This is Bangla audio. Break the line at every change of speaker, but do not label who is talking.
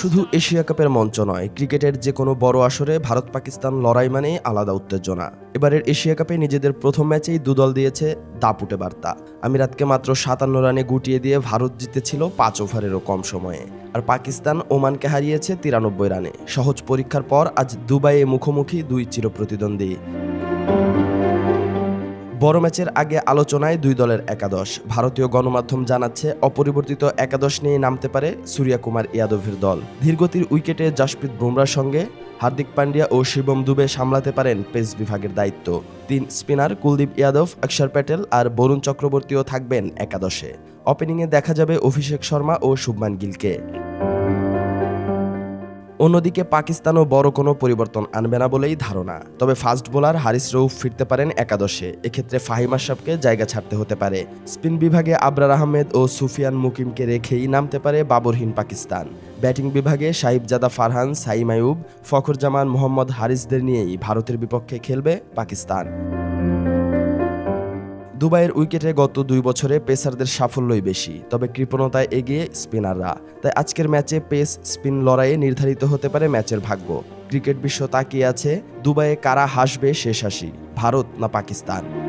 শুধু এশিয়া কাপের মঞ্চ নয়, ক্রিকেটের যে কোনো বড় আসরে ভারত পাকিস্তান লড়াই মানেই আলাদা উত্তেজনা। এবারের এশিয়া কাপে নিজেদের প্রথম ম্যাচেই দুদল দিয়েছে দাপুটে বার্তা। আমিরাতকে মাত্র সাতান্ন রানে গুটিয়ে দিয়ে ভারত জিতেছিল পাঁচ ওভারেরও কম সময়ে। আর পাকিস্তান ওমানকে হারিয়েছে তিরানব্বই রানে। সহজ পরীক্ষার পর আজ দুবাইয়ে মুখোমুখি দুই চিরপ্রতিদ্বন্দ্বী বড় ম্যাচের আগে আলোচনায় দুই দলের একাদশ। ভারতীয় গণমাধ্যম জানাচ্ছে, অপরিবর্তিত একাদশ নিয়ে নামতে পারে সূর্যা কুমার ইয়াদভের দল। ধীরগতির উইকেটে জাসপ্রীত বুমরার সঙ্গে হার্দিক পান্ডিয়া ও শিবম দুবে সামলাতে পারেন পেস বিভাগের দায়িত্ব। তিন স্পিনার কুলদীপ ইয়াদব, অক্ষর প্যাটেল আর বরুণ চক্রবর্তীও থাকবেন একাদশে। ওপেনিংয়ে দেখা যাবে অভিষেক শর্মা ও শুভমান গিলকে। অন্যদিকে পাকিস্তানও বড় কোনো পরিবর্তন আনবে না বলেই ধারণা। তবে ফাস্ট বোলার হারিস রৌফ ফিরতে পারেন একাদশে। এক্ষেত্রে ফাহিম আশরাফকে জায়গা ছাড়তে হতে পারে। স্পিন বিভাগে আবরার আহমেদ ও সুফিয়ান মুকিমকে রেখেই নামতে পারে বাবরহীন পাকিস্তান। ব্যাটিং বিভাগে সাহিবজাদা ফারহান, সাইম আয়ুব ফখর জামান মোহাম্মদ হারিসদের নিয়েই ভারতের বিপক্ষে খেলবে পাকিস্তান। দুবাইয়ের উইকেটে গত দুই বছরে পেসারদের সাফল্যই বেশি, তবে কৃপণতায় এগিয়ে স্পিনাররা। তাই আজকের ম্যাচে পেস স্পিন লড়াইয়ে নির্ধারিত হতে পারে ম্যাচের ভাগ্য। ক্রিকেট বিশ্ব তাকিয়ে আছে, দুবাইয়ে কারা হাসবে শেষ হাসি ভারত না পাকিস্তান?